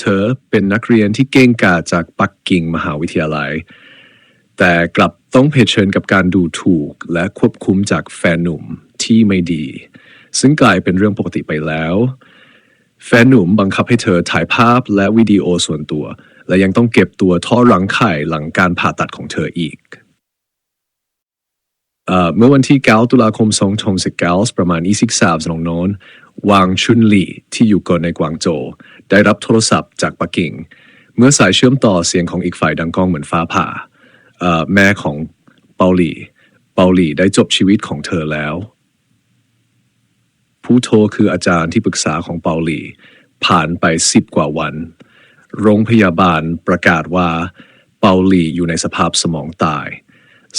เธอเป็นนักเรียนที่เก่งกาจจากปักกิ่งมหาวิทยาลัย แต่กลับต้องเผชิญกับการดูถูกและควบคุมจากแฟนหนุ่มที่ไม่ดี ซึ่งกลายเป็นเรื่องปกติไปแล้ว แฟนหนุ่มบังคับให้เธอถ่ายภาพและวิดีโอส่วนตัว และยังต้องเก็บตัวท่อรังไข่หลังการผ่าตัดของเธออีกเมื่อวันที่ 9 ตุลาคม 2019 ประมาณ 23นองน้นวางชุนหลี่ที่อยู่ก่อนในกวางโจว ได้รับโทรศัพท์จากปักกิ่ง เมื่อสายเชื่อมต่อเสียงของอีกฝ่ายดังก้องเหมือนฟ้าผ่าแม่ของเปาหลี่ เปาหลี่ได้จบชีวิตของเธอแล้ว ผู้โทรคืออาจารย์ที่ปรึกษาของเปาหลี่ ผ่านไปสิบกว่าวัน โรงพยาบาลประกาศว่าเปาหลี่อยู่ในสภาพสมองตาย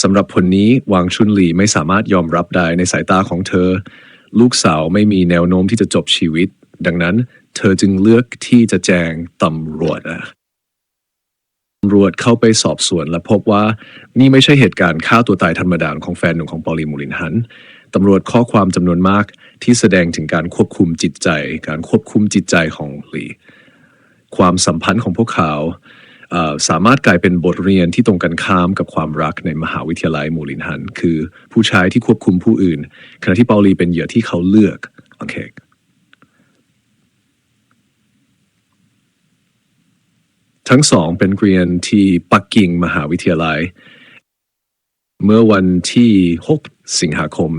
สำหรับผลนี้วางชุนหลีไม่สามารถยอมรับได้ในสายตาของเธอ ลูกสาวไม่มีแนวโน้มที่จะจบชีวิต ดังนั้น เธอจึงเลือกที่จะแจ้งตำรวจอะตำรวจเข้าไปสอบสวนและพบว่านี่ไม่ใช่เหตุการณ์ฆ่าตัวตายธรรมดาของแฟนหนุ่มของปอลีมูลินฮันตำรวจข้อความจำนวนมากที่แสดงถึงการควบคุมจิตใจ การควบคุมจิตใจของหลีความสัมพันธ์ของพวกเขาสามารถกลายเป็นบทเรียนที่ตรงกันข้ามกับความรักในมหาวิทยาลัยมูลินฮัน คือผู้ชายที่ควบคุมผู้อื่น ขณะที่เปาลีเป็นเหยื่อที่เขาเลือกโอเค ทั้งสองเป็นเรียนที่ปักกิ่งมหาวิทยาลัย เมื่อวันที่ 6 สิงหาคม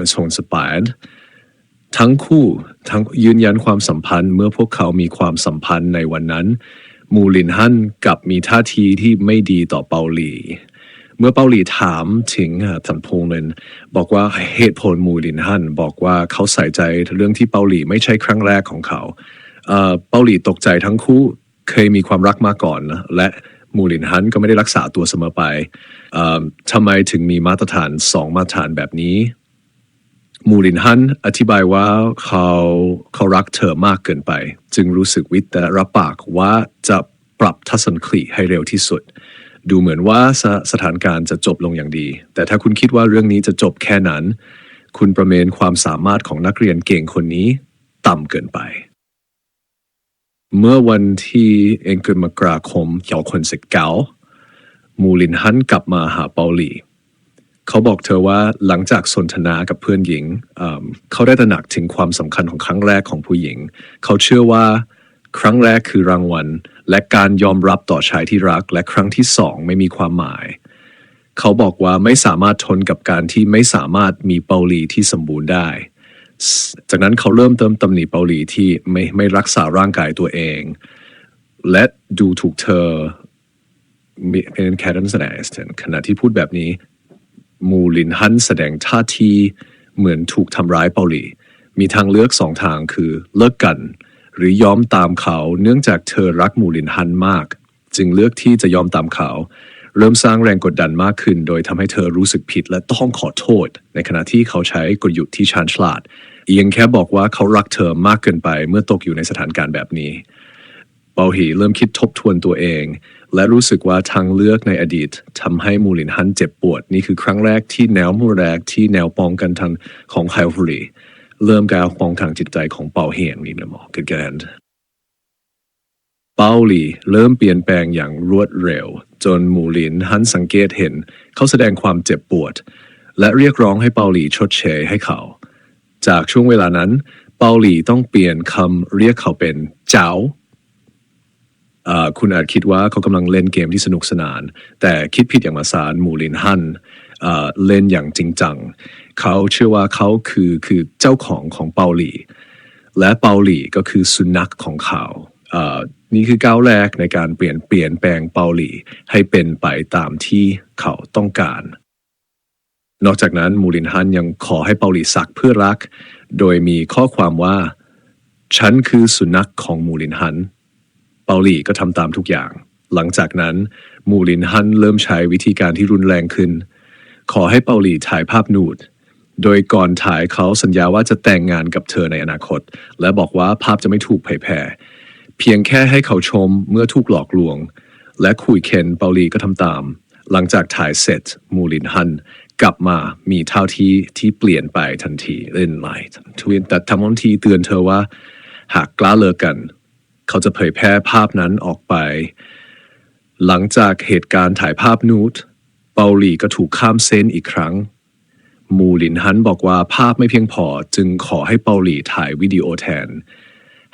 2018ทั้งคู่ทั้งยืนยันความสัมพันธ์ เมื่อพวกเขามีความสัมพันธ์ในวันนั้น มูลินฮันกับมีท่าทีที่ไม่ดีต่อเปาหลี เมื่อเปาหลีถามถึงทันพงเลนบอกว่าเหตุผลมูลินฮันบอกว่าเขาใส่ใจเรื่องที่เปาหลีไม่ใช่ครั้งแรกของเขาเอ่อเปาหลีตกใจทั้งคู่ เคยมีความรักมาก่อนนะและมูลินฮันก็ไม่ได้รักษาตัวเสมอไปอทำไมถึงมีมาตรฐานสองมาตรฐานแบบนี้ มูลินฮันอธิบายว่าเขาเขารักเธอมากเกินไป จึงรู้สึกวิตต่รับปากว่าจะปรับทัศนคติให้เร็วที่สุด ดูเหมือนว่าสสถานการณ์จะจบลงอย่างดี แต่ถ้าคุณคิดว่าเรื่องนี้จะจบแค่นั้น คุณประเมินความสามารถของนักเรียนเก่งคนนี้ ต่ำเกินไป เมื่อวันที่เอ็งเกิดมกราคมเกี่ยวคนสิบเก้ามูลินฮันกลับมาหาเปาหลี เขาบอกเธอว่าหลังจากสนทนากับเพื่อนหญิงเเขาได้ตระหนักถึงความสำคัญของครั้งแรกของผู้หญิง เขาเชื่อว่าครั้งแรกคือรางวัล และการยอมรับต่อชายที่รัก และครั้งที่สองไม่มีความหมาย เขาบอกว่าไม่สามารถทนกับการที่ไม่สามารถมีเปาหลีที่สมบูรณ์ได้ จากนั้นเขาเริ่มเติมตำหนิเปาหลีที่ไม่ไม่รักษาร่างกายตัวเอง และดูถูกเธอเป็นแคร์นแสดงขณะที่พูดแบบนี้ มูลินฮันแสดงท่าทีเหมือนถูกทำร้ายเปาหลี มีทางเลือกสองทางคือเลิกกัน หรือยอมตามเขาเนื่องจากเธอรักมูลินฮันมาก จึงเลือกที่จะยอมตามเขา เริ่มสร้างแรงกดดันมากขึ้น โดยทำให้เธอรู้สึกผิดและต้องขอโทษ ในขณะที่เขาใช้กลยุทธ์ที่ชาญฉลาด เอียงแค่บอกว่าเขารักเธอมากเกินไปเมื่อตกอยู่ในสถานการณ์แบบนี้ เปาหีเริ่มคิดทบทวนตัวเอง และรู้สึกว่าทางเลือกในอดีตทำให้มูลินฮันเจ็บปวด นี่คือครั้งแรกที่แนวมูแรกที่แนวปองกันทางของไฮฟูรีเริ่มการปองทางจิตใจของเปาเฮียนนี่นะหมอเกิดแกนเปาหลีเริ่มเปลี่ยนแปลงอย่างรวดเร็ว จนมูลินฮันสังเกตเห็น เขาแสดงความเจ็บปวด และเรียกร้องให้เปาหลีชดเชยให้เขา จากช่วงเวลานั้น เปาหลีต้องเปลี่ยนคำเรียกเขาเป็นเจ้าคุณอาจคิดว่าเขากำลังเล่นเกมที่สนุกสนาน แต่คิดผิดอย่างมาศาลมูลินฮันเอ่อเล่นอย่างจริงจัง เขาเชื่อว่าเขาคือคือเจ้าของของเปาหลีและเปาหลีก็คือสุนัขของเขานี่คือก้าวแรกในการเปลี่ยนเปลี่ยนแปลงเปาหลีให้เป็นไปตามที่เขาต้องการ นอกจากนั้นมูลินฮันยังขอให้เปาหลีสักเพื่อรัก โดยมีข้อความว่า ฉันคือสุนัขของมูลินฮัน เปาหลีก็ทำตามทุกอย่าง หลังจากนั้น มูลินฮันเริ่มใช้วิธีการที่รุนแรงขึ้น ขอให้เปาหลีถ่ายภาพนูดโดยก่อนถ่ายเขาสัญญาว่าจะแต่งงานกับเธอในอนาคต และบอกว่าภาพจะไม่ถูกเผยแพร่เพียงแค่ให้เขาชมเมื่อถูกหลอกลวง และคุยเคนเปาลีก็ทำตาม หลังจากถ่ายเสร็จ มูลินฮัน กลับมามีเท่าที่ที่เปลี่ยนไปทันทีเล่นไลท์ทวินแต่ทำทันทีเตือนเธอว่า หากกล้าเลิกกัน เขาจะเผยแพร่ภาพนั้นออกไป หลังจากเหตุการณ์ถ่ายภาพนูดเปาลีก็ถูกข้ามเส้นอีกครั้ง มูลินฮันบอกว่าภาพไม่เพียงพอจึงขอให้เปาลีถ่ายวิดีโอแทน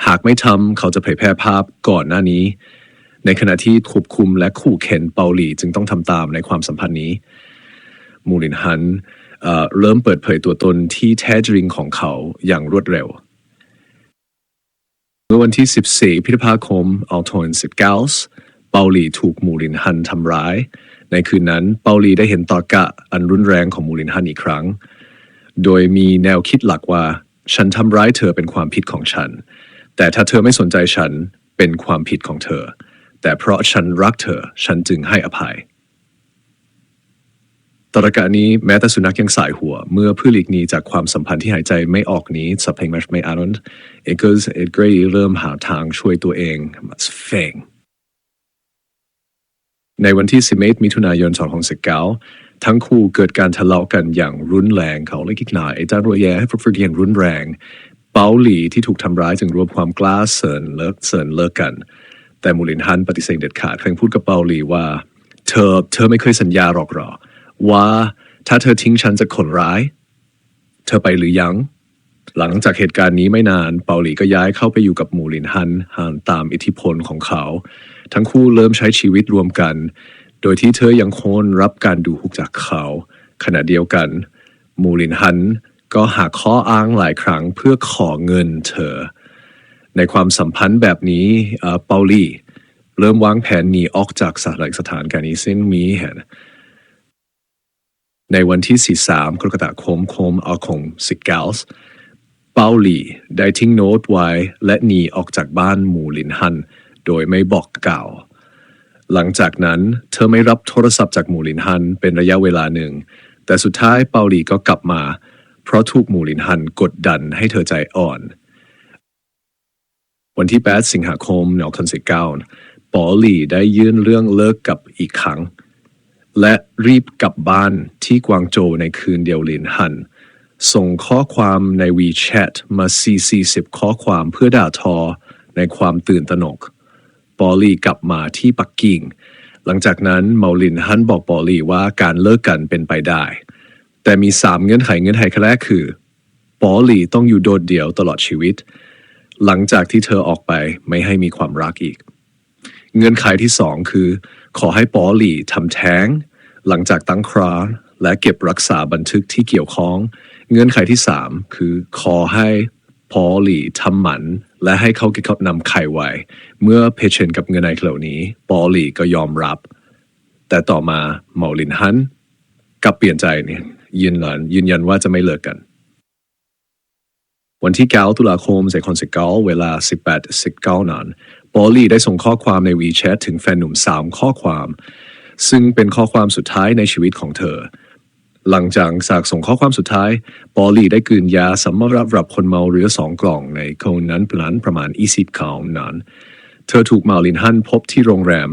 หากไม่ทำเขาจะเผยแพร่ภาพก่อนหน้านี้ ในขณะที่ควบคุมและขู่เข็นเปาลีจึงต้องทำตามในความสัมพันธ์นี้ มูลินฮันเริ่มเปิดเผยตัวตนที่แท้จริงของเขาอย่างรวดเร็ว เมื่อวันที่ 14 พฤษภาคมอัลโทน19เปาลีถูกมูลินฮันทำร้าย ในคืนนั้นเปาลีได้เห็นตอกะอันรุนแรงของมูลินฮันอีกครั้ง โดยมีแนวคิดหลักว่า ฉันทำร้ายเธอเป็นความผิดของฉัน แต่ถ้าเธอไม่สนใจฉันเป็นความผิดของเธอ แต่เพราะฉันรักเธอ ฉันจึงให้อภัย ตรกะนี้แม้แต่สุนัขยังสายหัว เมื่อเพื่อหลีกหนีจากความสัมพันธ์ที่หายใจไม่ออกนี้สับเพลงแมชไม่อารอนเอเกอร์เอ็ดเกรย์เริ่มหาทางช่วยตัวเองมาเฟงในวันที่ 11 มิถุนายน 2019 ทั้งคู่เกิดการทะเลาะกันอย่างรุนแรงเขาเลยคิดหนาไอจารัวแย่ให้ฟรุดอย่างรุนแรง เปาหลีที่ถูกทำร้ายจึงรวมความกล้าเสริญเลิกเสริญเลิกกัน แต่มูลินฮันปฏิเสธเด็ดขาดเคร่งพูดกับเปาหลีว่า เธอเธอไม่เคยสัญญาหรอกหรอ ว่าถ้าเธอทิ้งฉันจะคนร้าย เธอไปหรือยัง หลังจากเหตุการณ์นี้ไม่นาน เปาหลีก็ย้ายเข้าไปอยู่กับหมูหลินฮันห่างตามอิทธิพลของเขา ทั้งคู่เริ่มใช้ชีวิตรวมกัน โดยที่เธอยังคงรับการดูหุกจากเขา ขณะเดียวกันหมูหลินฮันก็หาข้ออ้างหลายครั้งเพื่อขอเงินเธอ ในความสัมพันธ์แบบนี้เออเปาลีเริ่มวางแผนหนีออกจากสถานสถานการณ์นี้ซึ่งมีเห็น ในวันที่ 43 กรกฎาคมคมอาคม19เปาหลีได้ทิ้งโน้ตไว้และหนีออกจากบ้านหมู่ลินฮัน โดยไม่บอกกล่าว หลังจากนั้นเธอไม่รับโทรศัพท์จากหมู่ลินฮันเป็นระยะเวลาหนึ่ง แต่สุดท้ายเปาหลีก็กลับมา เพราะถูกหมู่ลินฮันกดดันให้เธอใจอ่อน วันที่ 8 สิงหาคม1919ปอหลีได้ยื่นเรื่องเลิกกับอีกครั้ง และรีบกลับบ้านที่กวางโจวในคืนเดียวลินฮัน ส่งข้อความใน WeChat มา40ข้อความเพื่อด่าทอในความตื่นตระหนก ปอลีกลับมาที่ปักกิ่ง หลังจากนั้นเมาลินฮันบอกปอลีว่าการเลิกกันเป็นไปได้ แต่มี 3 เงื่อนไขเงื่อนไขแรกคือ ปอลีต้องอยู่โดดเดี่ยวตลอดชีวิต หลังจากที่เธอออกไปไม่ให้มีความรักอีก เงื่อนไขที่สองคือ ขอให้ปอลี่ทำแท้ง หลังจากตั้งครานและเก็บรักษาบันทึกที่เกี่ยวข้อง เงื่อนไขที่สามคือขอให้ปอหลี่ทำหมัน และให้เขาเกิดเขานำไข่ไว้ เมื่อเพเชนกับเงื่อนไขเหล่านี้ ปอหลี่ก็ยอมรับ แต่ต่อมาเมาลินฮันกับเปลี่ยนใจเนี่ยยืนยันยืนยันว่าจะไม่เลิกกัน วันที่ 9 ตุลาคม2019เวลา 18.19นั้นปอลลี่ได้ส่งข้อความใน WeChat ถึงแฟนหนุ่ม 3 ข้อความ ซึ่งเป็นข้อความสุดท้ายในชีวิตของเธอ หลังจากจากส่งข้อความสุดท้ายปอลลี่ได้กืนยาสำหรับคนเมาเรือสองกล่องในคนนั้นปลันประมาณ20คาวนั้น เธอถูกมาลินฮันพบที่โรงแรม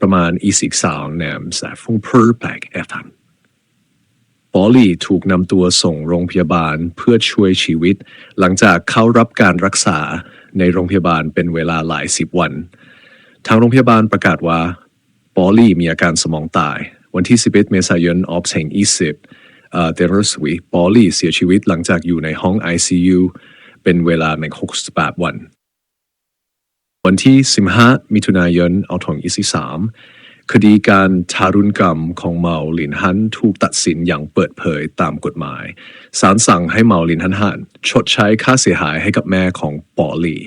ประมาณ20สาวแนมแสฟงเพอร์แปลกแอฟันปอลลี่ถูกนำตัวส่งโรงพยาบาลเพื่อช่วยชีวิต หลังจากเข้ารับการรักษาในโรงพยาบาลเป็นเวลาหลายสิบวัน ทางโรงพยาบาลประกาศว่า ปอลี่มีอาการสมองตาย วันที่ 11 เมษายนออฟเซงอีสิบเดรสวีปอลี่เสียชีวิตหลังจากอยู่ในห้อง ICU เป็นเวลาใน68วัน วันที่ 15 มิถุนายนเอาทองอีสามคดีการทารุณกรรมของเมาลินฮันถูกตัดสินอย่างเปิดเผยตามกฎหมาย ศาลสั่งให้เมาลินฮันฮันชดใช้ค่าเสียหายให้กับแม่ของปอลี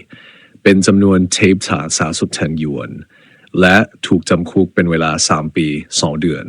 เป็นจำนวนเทปถาสาสุดแทนยวน และถูกจำคุกเป็นเวลา 3 ปี 2 เดือน